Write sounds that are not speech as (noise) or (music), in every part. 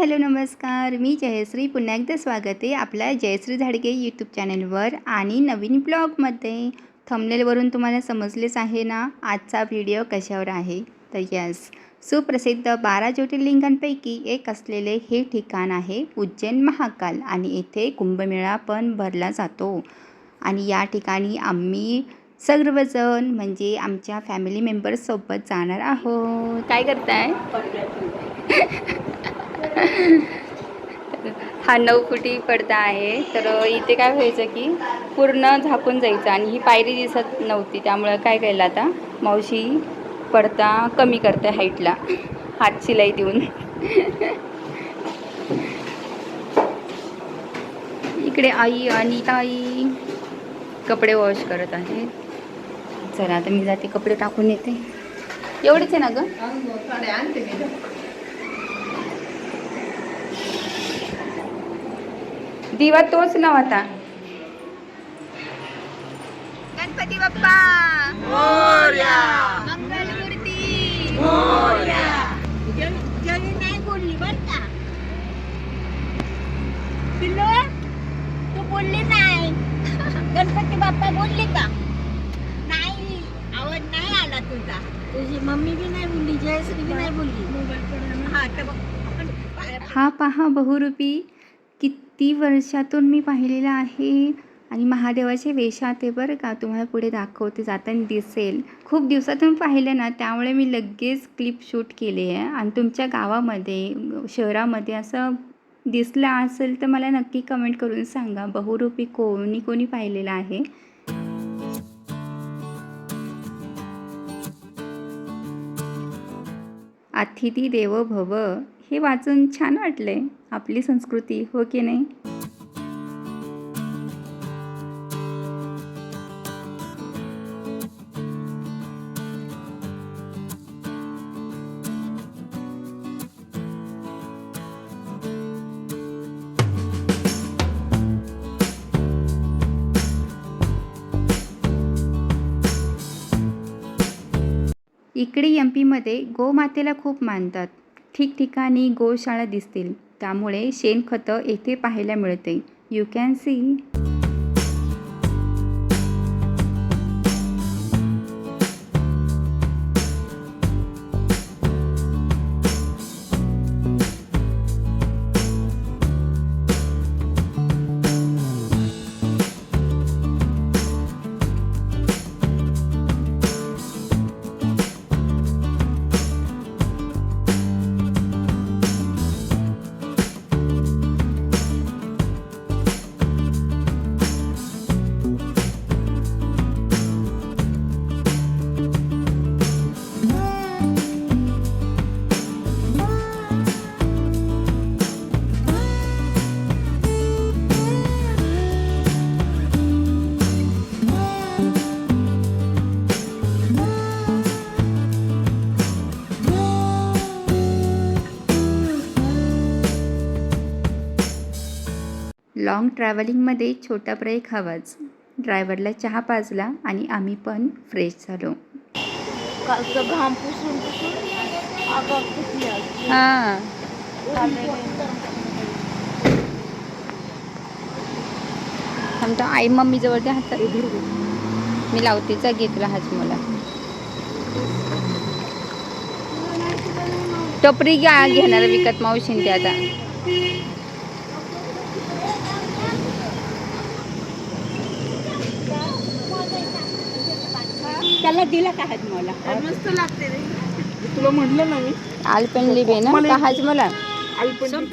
Hello नमस्कार. मी जयश्री. पुन्हा एकदा स्वागत आहे आपल्या जयश्री झाडगे यूट्यूब चॅनलवर आणि नवीन ब्लॉगमध्ये थंबनेलवरून तुम्हाला समजलेच आहे ना आजचा व्हिडिओ कशावर आहे? तर यस सुप्रसिद्ध बारा ज्योतिर्लिंगांपैकी एक असलेले हे ठिकाण आहे उज्जैन महाकाल आणि येथे कुंभमेळा पण भरला जातो. आणि या ठिकाणी आम्ही सर्वजण म्हणजे आमच्या फॅमिली मेंबर्ससोबत जाणार आहोत. काय करताय? (laughs) हा नऊ फुटी पडदा आहे. तर इथे काय व्हायचं की पूर्ण झाकून जायचं आणि ही पायरी दिसत नव्हती. त्यामुळं काय केलं आता? मावशी पडदा कमी करते हाईटला. हात शिलाई देऊन. इकडे आई आणि ताई कपडे वॉश करत आहेत. चला आता मी जाते कपडे टाकून येते. एवढेच आहे ना गं? दिवा तोच नव्हता. गणपती बाप्पा! मंगलमूर्ती! नाही बोलली बर का? पिल्लू तू बोलली नाही. गणपती बाप्पा बोलली का? नाही आवाज नाही आला तुझा. तुझी मम्मी बी नाही बोलली जयश्री बी नाही बोलली. हा हा पहा बहुरूपी किती वर्षातून मी पाहिलेलं आहे आणि महादेवाचे वेशात आहे बरं का. तुम्हाला पुढे दाखवते जाताना दिसेल. खूप दिवसातून पाहिलं ना त्यामुळे मी लगेच क्लिप शूट केली आहे. आणि तुमच्या गावामध्ये शहरामध्ये असं दिसलं असेल तर मला नक्की कमेंट करून सांगा. बहुरूपी कोणी कोणी पाहिलेलं आहे? अतिथी देव भव. हे वाचून छान वाटले आपली संस्कृती हो की नाही? इकडे एम पीमध्ये गोमातेला खूप मानतात. ठिकठिकाणी गोशाळा दिसतील. त्यामुळे शेणखतं येथे पाहायला मिळते. यू कॅन सी लॉंग ट्रॅव्हलिंगमध्ये छोटा ब्रेक हवाच. ड्रायव्हरला चहा पाजला आणि आम्ही पण फ्रेश झालो. हां. आमच्या आई मम्मी जवळ त्या हातात. मी लावते जा घे तुला हाच मला. टपरी घ्या घेणार विकत मावशीन ते आता. त्याला दिला का हात मला? मस्त लागते रे. तुला म्हटलं ना मी. आलपेन लिबे ना? का हाच मला? आलपण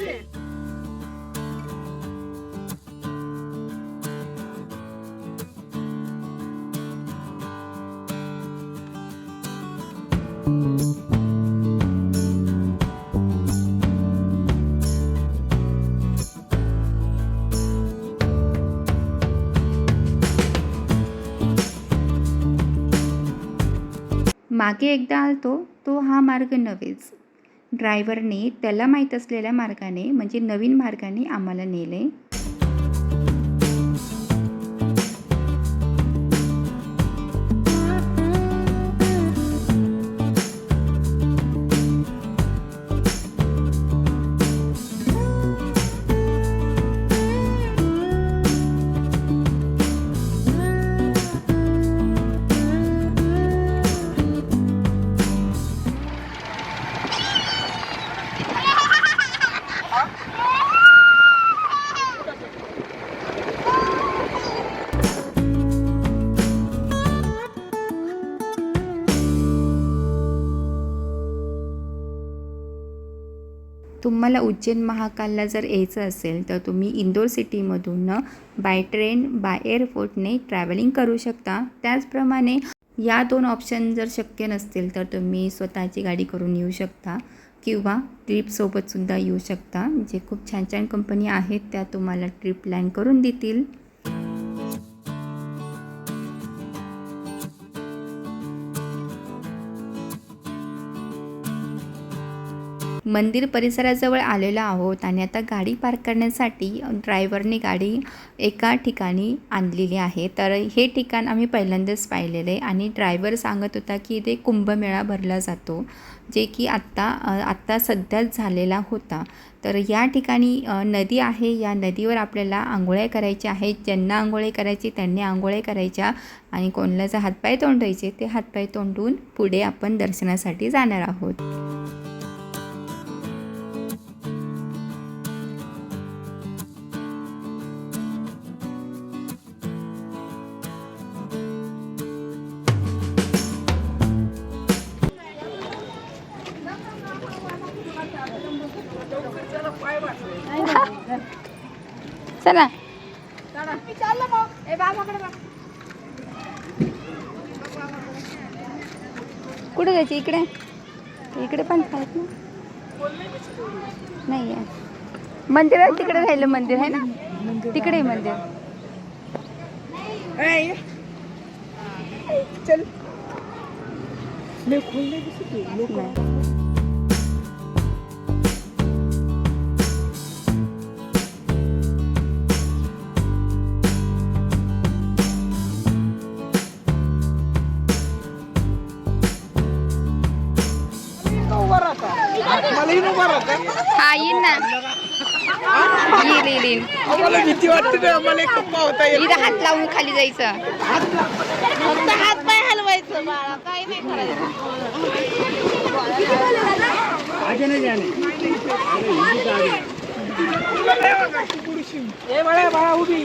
मागे एकदा आलतो तो हा मार्ग नव्हेच. ड्रायव्हरने त्याला माहीत असलेल्या मार्गाने म्हणजे नवीन मार्गाने आम्हाला नेले. तुम्हाला उज्जैन महाकालला जर यायचं असेल तर तुम्ही इंदोर सिटीमधून बाय ट्रेन बाय एअरपोर्टने ट्रॅव्हलिंग करू शकता. त्याचप्रमाणे या दोन ऑप्शन जर शक्य नसतील तर तुम्ही स्वतःची गाडी करून येऊ शकता किंवा ट्रिपसोबतसुद्धा येऊ शकता. जे खूप छान छान कंपनी आहेत त्या तुम्हाला ट्रिप प्लॅन करून देतील. मंदिर परिसराजवळ आलेलो आहोत आणि आता गाडी पार्क करण्यासाठी ड्रायव्हरने गाडी एका ठिकाणी आणलेली आहे. तर हे ठिकाण आम्ही पहिल्यांदाच पाहिलेलं आहे आणि ड्रायव्हर सांगत होता की इथे कुंभमेळा भरला जातो जे की आत्ता आत्ता सध्याच झालेला होता. तर या ठिकाणी नदी आहे. या नदीवर आपल्याला आंघोळ्या करायच्या आहेत ज्यांना आंघोळी करायची त्यांनी आंघोळ्या करायच्या आणि कोणाला जर हातपाय तोंडायचे ते हातपाय तोंडून पुढे आपण दर्शनासाठी जाणार आहोत. चला. कुठे जायची इकडे? इकडे पण आहेत ना? नाही आहे. मंदिर आहे तिकडे राहिलं मंदिर आहे ना? तिकडे मंदिर. चल. मी येईन ना येईल येईल येईल आम्हाला भीती वाटते ना आम्हाला एक पप्पा होता येत इथं हात लावून खाली जायचं फक्त हात पाय हलवायचं बाळा काही नाही करायचं ए बाळा बाळा उभी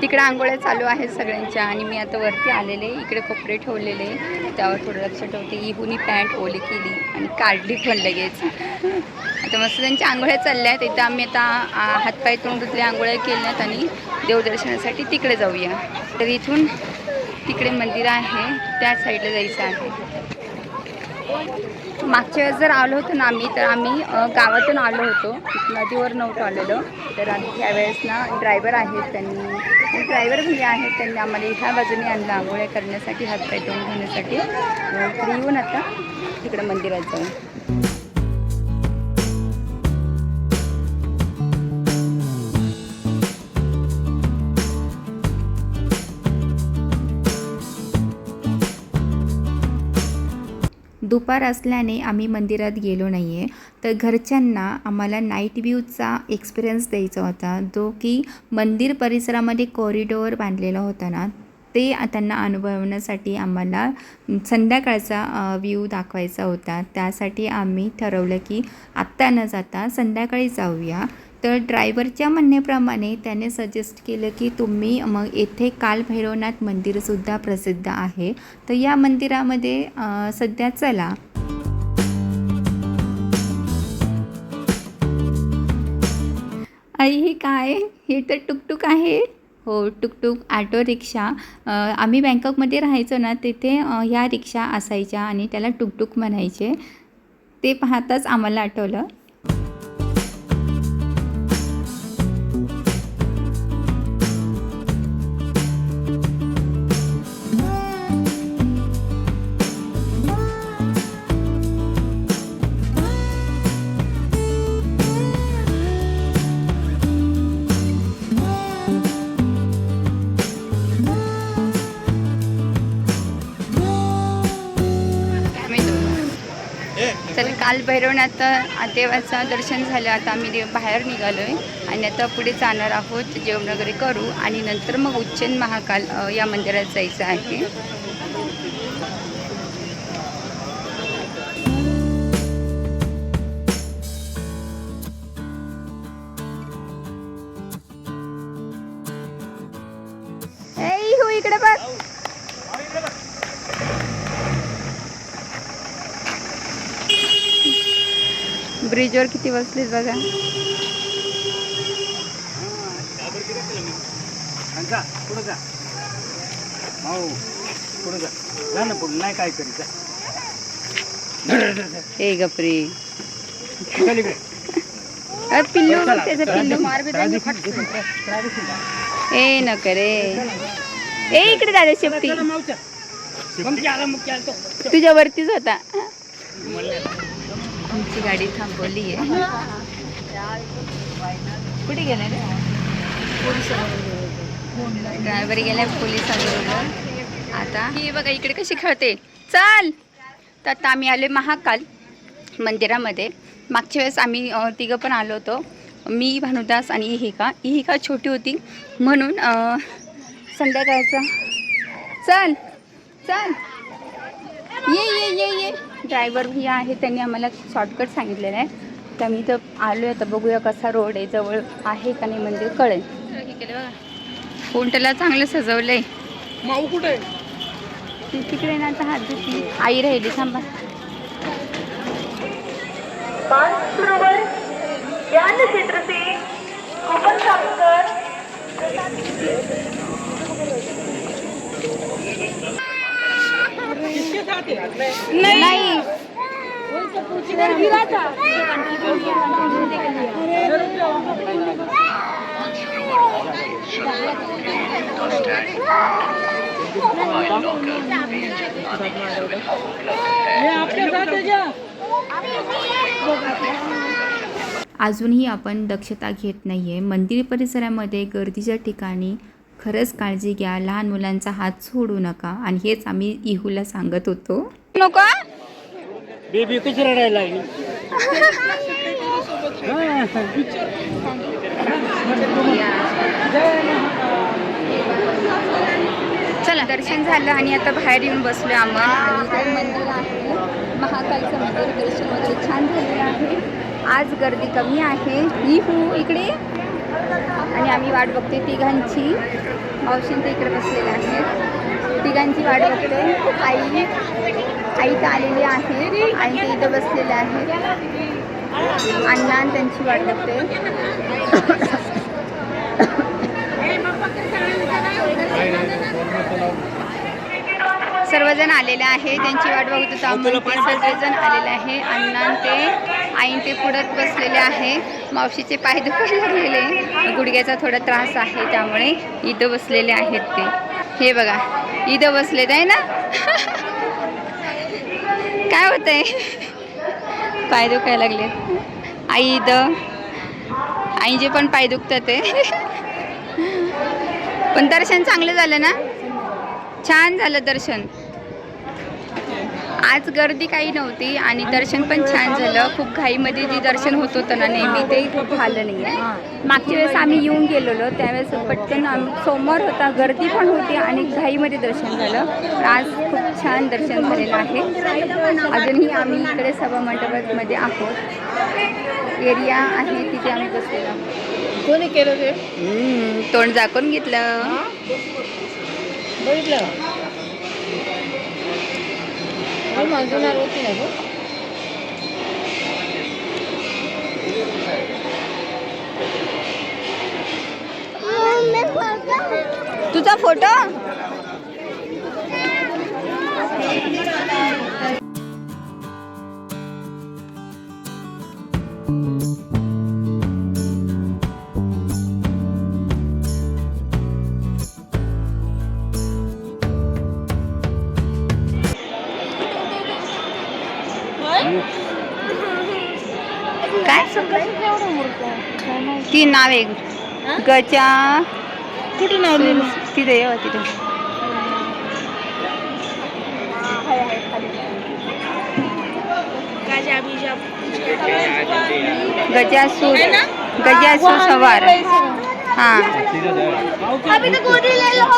तिकडे आंघोळ्या चालू आहेत सगळ्यांच्या आणि मी आता वरती आलेले इकडे कपडे ठेवलेले त्यावर थोडं लक्ष ठेवते. इहुनी पॅन्ट ओली केली आणि काढली पण लगेच. आता मस्त त्यांच्या आंघोळ्या चालल्या आहेत. इथं आम्ही आता हातपाय तोंड धुतले आंघोळ्या केल्यात आणि देवदर्शनासाठी तिकडे जाऊया. तर इथून तिकडे मंदिर आहे. त्या साईडला जायचं आहे. मागच्या वेळेस जर आलो होतो ना आम्ही तर आम्ही गावातून आलो होतो. नदीवर नव्हतो आलेलो. तर आम्ही त्यावेळेस ना ड्रायव्हर आहेत त्यांनी ड्रायव्हर म्हणजे आहेत त्यांनी आम्हाला ह्या बाजूने आणलं आंघोळ्या करण्यासाठी हातपाय तोंड धुण्यासाठी अ, येऊन आता तिकडं मंदिरात जाऊ. दुपार असल्याने आम्ही मंदिरात गेलो नाही आहे तर घरच्यांना आम्हाला नाईट व्ह्यूचा एक्सपिरियन्स द्यायचा होता. जो की मंदिर परिसरामध्ये कॉरिडॉर बांधलेला होता ना ते त्यांना अनुभवण्यासाठी आम्हाला संध्याकाळचा व्ह्यू दाखवायचा होता. त्यासाठी आम्ही ठरवलं की आत्ता न जाता संध्याकाळी जाऊया. तर ड्रायव्हरच्या म्हणण्याप्रमाणे त्याने सजेस्ट केलं की तुम्ही मग येथे कालभैरवनाथ मंदिरसुद्धा प्रसिद्ध आहे. तर या मंदिरामध्ये सध्या चला. आई हे काय? हे तर टुकटुक आहे. हो टुकटुक ऑटो रिक्षा आम्ही बँकॉकमध्ये राहायचो ना तिथे ह्या रिक्षा असायच्या आणि त्याला टुकटुक म्हणायचे. ते पाहताच आम्हाला आठवलं. काल भैरवनाथ देवाचं दर्शन झालं. आता आम्ही देव बाहेर निघालो आहे आणि आता पुढे जाणार आहोत जेवण वगैरे करू आणि नंतर मग उज्जैन महाकाल या मंदिरात जायचं आहे. हो इकडे बघ. ब्रिजवर किती बसलेत बघा. जा पुढं जा. हो पुढं जा. जा ना पुढं नाही काय जा. ए गपरे. चल इकडे. अ, पिल्लू त्याचं पिल्लू मार? ए न करे ए इकडे दादा शेपटी. तो. तुझ्या वरतीच होता आमची गाडी थांबवली आहे. कुठे गेले रे ड्रायव्हर गेलाय पोलिसांबरोबर. आता ही बघा इकडे कशी खेळते. चल! तर आता आम्ही आले महाकाल मंदिरामध्ये. मागच्या वेळेस आम्ही तिघं पण आलो होतो. मी भानुदास आणि इहिका. इहिका छोटी होती म्हणून संध्याकाळचा संध्याकाळचं. चल! चल! ये ये ये ये! ड्रायव्हर भैया आहे त्यांनी आम्हाला शॉर्टकट सांगितलेलं आहे. तर मी तर आलो आहे तर बघूया कसा रोड आहे जवळ आहे का नाही मंदिर कळेल. कोणत्याला चांगलं सजवलं आहे माऊ कुठे? तिकडे ना आता हात धुतली. आई राहिली थांबा. नाही. अजूनही आपण दक्षता घेत नाही आहे मंदिर परिसरामध्ये गर्दीच्या ठिकाणी खरंच काळजी घ्या. लहान मुलांचा हात सोडू नका. आणि हेच आम्ही इहूला सांगत होतो. नको? बेबी कशी रडायला चला दर्शन झालं आणि आता बाहेर येऊन बसलो आम्ही. मंदिर आहे. महाकालचं मंदिर दर्शन वगैरे छान झालेलं आहे. आज गर्दी कमी आहे. ही हू इकडे. आणि आम्ही वाट बघते तिघांची. मावशींचं इकडे बसलेल्या आहेत. तिघांची वाट बघते आई आई तर आलेली आहे. आई ते इथं बसलेले आहेत. अण्णा त्यांची वाट बघते सर्वजण आलेले आहे त्यांची वाट बघत होतो आम्ही. सर्वजण आलेले आहे अण्णा ते आईन ते पुढत बसलेले आहे. मावशीचे पाय दुखायला लागलेले. गुडघ्याचा थोडा त्रास आहे त्यामुळे इथं बसलेले आहेत ते. हे बघा इथं बसलेत आहे ना? (laughs) काय होत आहे पाय दुखायला लागले. आई इथं. आईचे पण पाय दुखतात ते (laughs) पण दर्शन चांगलं झालं ना? छान झालं दर्शन. आज गर्दी काही नव्हती आणि दर्शन पण छान झालं. खूप घाईमध्ये जे दर्शन होत होतं ना नेहमी ते खूप झालं नाही आहे. मागच्या वेळेस आम्ही येऊन गेलेलो त्यावेळेस पटकन सोमवार होता गर्दी पण होती आणि घाईमध्ये दर्शन झालं. आज खूप छान दर्शन झालेलं आहे. अजूनही आम्ही इकडे सभा मंडपामध्ये आहोत. एरिया आहे तिथे आम्ही बसलेलो. कोणी केलं ते? तोंड झाकून घेतलं. बघितलं? मागवणार होती ना गं तुझा फोटो ती नाव आहे गजा कुठे नाव लिहिलं तिथे ये तिथे. राजा बिजा. गजासूर गजासूर सवार. हां अभी तो गोदी ले लो।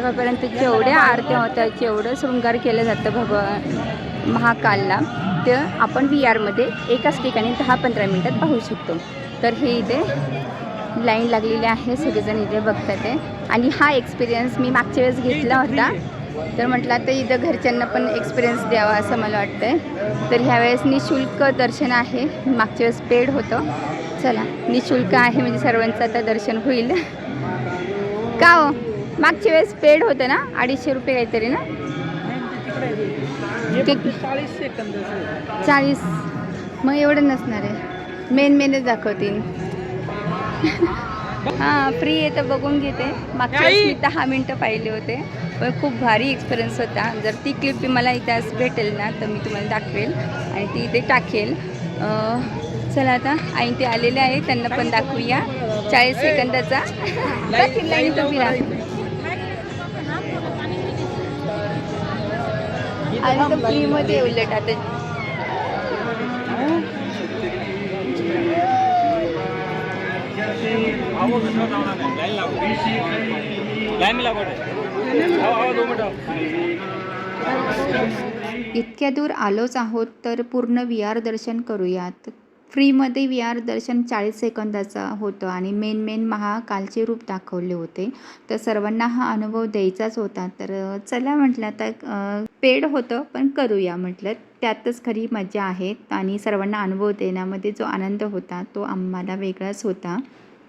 संध्याकाळपर्यंत जेवढ्या आरत्या होत्या जेवढं शृंगार केलं जातं भगवान महाकालला ते आपण व्ही आरमध्ये एकाच ठिकाणी दहा पंधरा मिनटात पाहू शकतो. तर हे इथे लाईन लागलेली आहे सगळेजण इथे बघतात आहे आणि हा एक्सपिरियन्स मी मागच्या वेळेस घेतला होता. तर म्हटलं आता इथं घरच्यांना पण एक्सपिरियन्स द्यावा असं मला वाटतं तर ह्यावेळेस निशुल्क दर्शन आहे. मागच्या वेळेस पेड होतं. चला निशुल्क आहे म्हणजे सर्वांचं आता दर्शन होईल. का हो? मागच्या वेळेस पेड होतं ना अडीचशे रुपये काहीतरी ना? चाळीस मग एवढं नसणार आहे. मेन मेनच दाखवतील हां फ्री आहे तर बघून घेते. मागच्या वेळेस मी दहा मिनटं पाहिले होते. पण खूप भारी एक्सपिरियन्स होता. जर ती क्लिप मला इतिहास भेटेल ना तर मी तुम्हाला दाखवेल. आणि ती इथे टाकेल. चला आता आई ते आलेले आहे. त्यांना पण दाखवूया. चाळीस सेकंदाचा. दाखवील (laughs) आणि तर फ्रीमध्ये उलट आता. इतक्या दूर आलोच आहोत तर पूर्ण विहार आर दर्शन करूयात. फ्रीमध्ये वी आर दर्शन चाळीस सेकंदाचा होतं आणि मेन मेन महाकालचे रूप दाखवले होते. तर सर्वांना हा अनुभव द्यायचाच होता. तर चला म्हटलं आता पेड होतं पण करूया म्हटलं. त्यातच खरी मजा आहे आणि सर्वांना अनुभव देण्यामध्ये जो आनंद होता तो आम्हाला वेगळाच होता.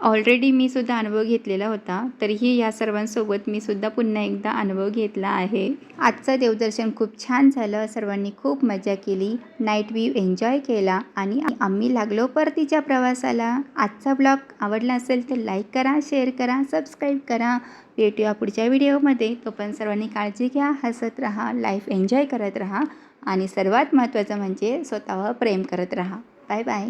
ऑलरेडी मी सुद्धा अनुभव घेतलेला होता. तरीही या सर्वांसोबत मी सुद्धा पुन्हा एकदा अनुभव घेतला आहे. आजचं देवदर्शन खूप छान झालं. सर्वांनी खूप मजा केली. नाईट व्ह्यू एन्जॉय केला आणि आम्ही लागलो परतीच्या प्रवासाला. आजचा ब्लॉग आवडला असेल तर लाईक करा शेअर करा सबस्क्राईब करा. भेटूया पुढच्या व्हिडिओमध्ये तो पण सर्वांनी काळजी घ्या हसत राहा लाईफ एन्जॉय करत राहा आणि सर्वात महत्त्वाचं म्हणजे स्वतःवर प्रेम करत राहा. Bye bye